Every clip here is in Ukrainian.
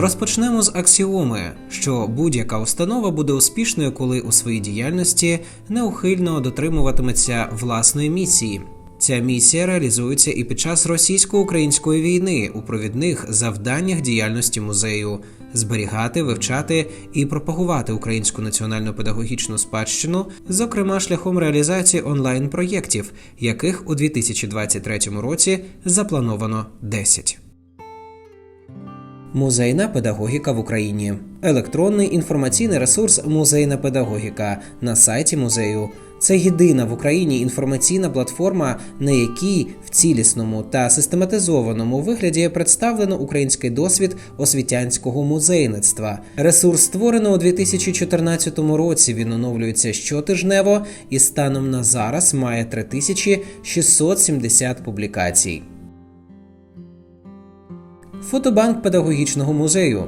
Розпочнемо з аксіоми, що будь-яка установа буде успішною, коли у своїй діяльності неухильно дотримуватиметься власної місії. Ця місія реалізується і під час російсько-української війни у провідних завданнях діяльності музею зберігати, вивчати і пропагувати українську національну педагогічну спадщину, зокрема шляхом реалізації онлайн-проєктів, яких у 2023 році заплановано 10. Музейна педагогіка в Україні. Електронний інформаційний ресурс Музейна педагогіка на сайті музею. Це єдина в Україні інформаційна платформа, на якій в цілісному та систематизованому вигляді представлено український досвід освітянського музейництва. Ресурс створено у 2014 році. Він оновлюється щотижнево і станом на зараз має 3670 публікацій. Фотобанк педагогічного музею.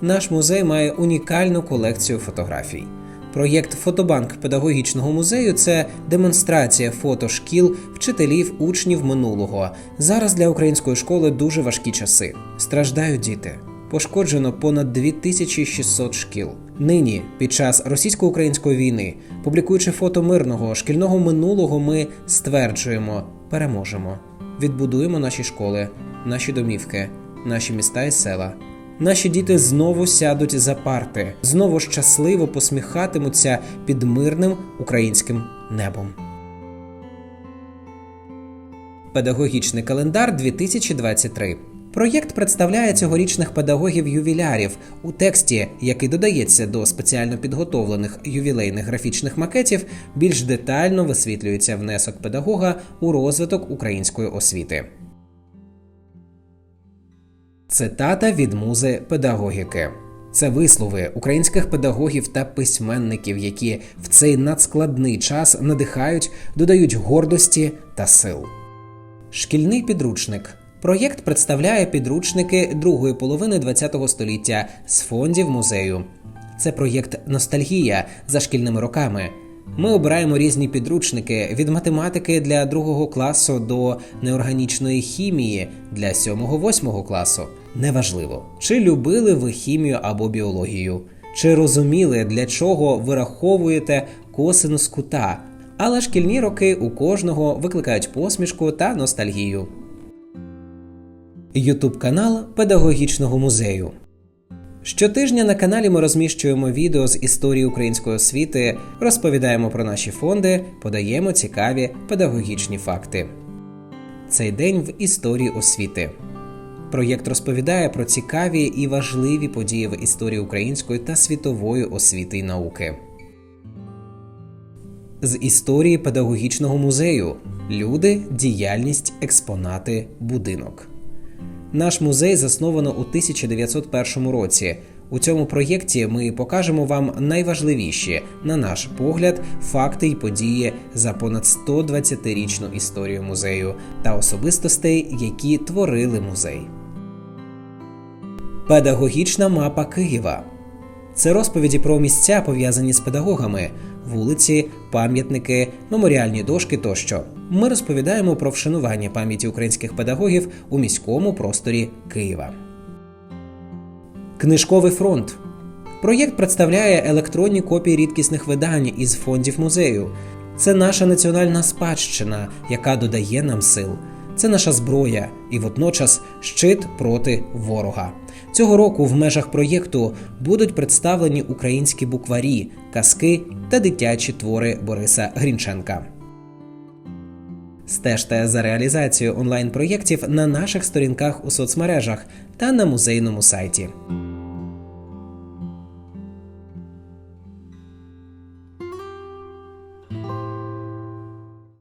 Наш музей має унікальну колекцію фотографій. Проєкт Фотобанк педагогічного музею це демонстрація фото шкіл, вчителів, учнів минулого. Зараз для української школи дуже важкі часи. Страждають діти. Пошкоджено понад 2600 шкіл. Нині, під час російсько-української війни, публікуючи фото мирного шкільного минулого, ми стверджуємо, переможемо, відбудуємо наші школи, наші домівки, наші міста і села. Наші діти знову сядуть за парти, знову щасливо посміхатимуться під мирним українським небом. Педагогічний календар 2023 Проєкт представляє цьогорічних педагогів-ювілярів у тексті, який додається до спеціально підготовлених ювілейних графічних макетів, більш детально висвітлюється внесок педагога у розвиток української освіти. Цитата від музи педагогіки. Це вислови українських педагогів та письменників, які в цей надскладний час надихають, додають гордості та сил. Шкільний підручник. Проєкт представляє підручники другої половини ХХ століття з фондів музею. Це проєкт Ностальгія за шкільними роками. Ми обираємо різні підручники від математики для другого класу до неорганічної хімії для 7-8 класу. Неважливо, чи любили ви хімію або біологію, чи розуміли, для чого вираховуєте косинус кута. Але шкільні роки у кожного викликають посмішку та ностальгію. Ютуб канал Педагогічного музею. Щотижня на каналі ми розміщуємо відео з історії української освіти, розповідаємо про наші фонди, подаємо цікаві педагогічні факти. Цей день в історії освіти. Проєкт розповідає про цікаві і важливі події в історії української та світової освіти й науки. З історії педагогічного музею люди, діяльність, експонати, будинок. Наш музей засновано у 1901 році. У цьому проєкті ми покажемо вам найважливіші, на наш погляд, факти й події за понад 120-річну історію музею та особистостей, які творили музей. Педагогічна мапа Києва це розповіді про місця, пов'язані з педагогами, вулиці, пам'ятники, меморіальні дошки тощо. Ми розповідаємо про вшанування пам'яті українських педагогів у міському просторі Києва. Книжковий фронт. Проєкт представляє електронні копії рідкісних видань із фондів музею. Це наша національна спадщина, яка додає нам сил. Це наша зброя і водночас щит проти ворога. Цього року в межах проєкту будуть представлені українські букварі, казки та дитячі твори Бориса Грінченка. Стежте за реалізацією онлайн-проєктів на наших сторінках у соцмережах та на музейному сайті.